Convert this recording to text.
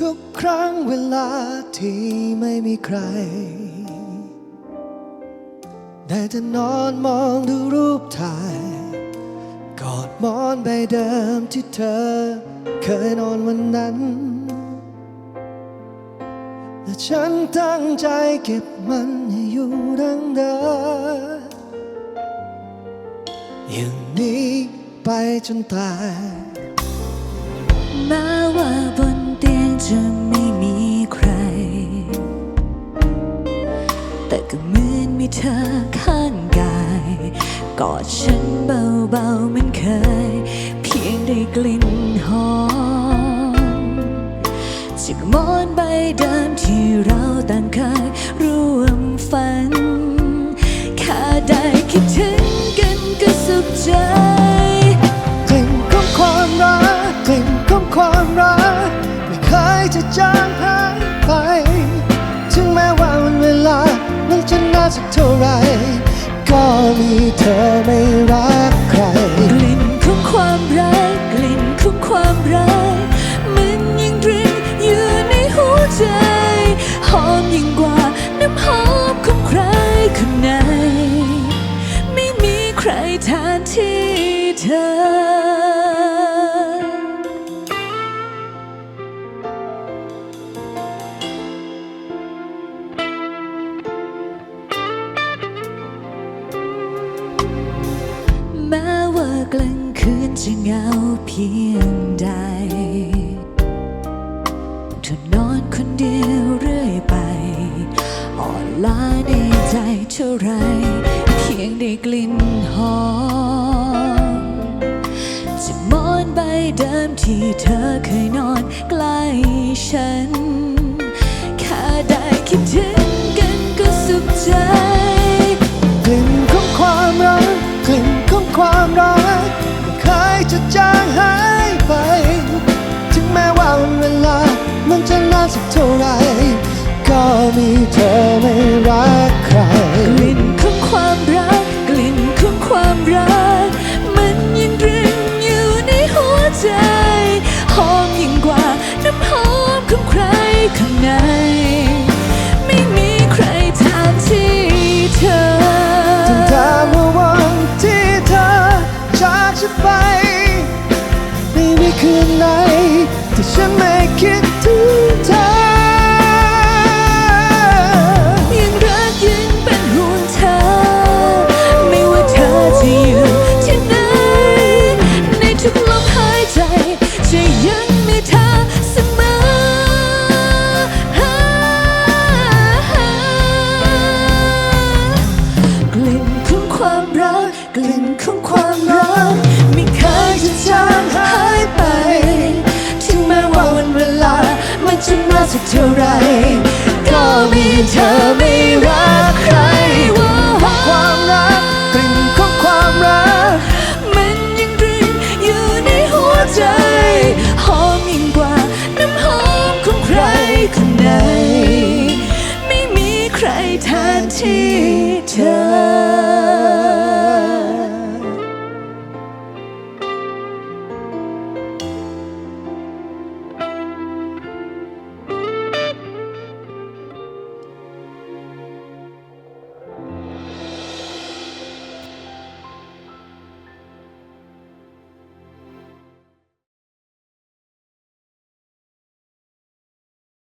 ทุกครั้งเวลาที่ไม่มีใคร ได้แต่นอนมองดูรูปถ่าย กอดหมอนใบเดิมที่เธอ เคยนอนวันนั้น และฉันตั้งใจเก็บมันให้อยู่ดังเดิมอย่างนี้ไปจนตาย แม้ว่าบน กอดฉันเบาๆเหมันเคย เพียงได้กลิ่นหอมจากหมอนใบเดิมที่เราต่างเคยร่วมฝันแค่ได้คิดถึงกันก็สุขใจกลิ่นของความรักกลิ่นของความรัก ไม่เคยจะจางหายไป ถึงแม้ว่าวันเวลามันจะนานสักเท่าไหร ก็มีเธอไม่รักใคร กลิ่นของความรักกลิ่นของความรักมันยังตรึงอยู่ในหัวใจ หอมยิ่งกว่าน้ำหอมของใครคนไหนไม่มีใครแทนที่เธอ กลางคืนจะเหงาเพียงใดเธอนอนคนเดียวเรื่อยไป อ่อนล้าในใจเท่าไร เพียงได้กลิ่นหอมจากหมอนใบเดิมที่เธอเคยนอนใกล้ฉัน แค่ได้คิดถึง จางหายไป ถึงแม้ว่าเวลา มันจะนานสักเท่าไร ก็มีเธอไม่รักใคร ไป ไม่มีคืนไหนที่ฉันไม่คิดถึงเธอยังรักยังเป็นห่วงเธอ ไม่ว่าเธอจะอยู่ที่ไหน ในทุกลมหายใจจะยังมีเธอเสมอ กลิ่นของความรักกลิ่นของความ สักเท่าไหรก็มีเธอ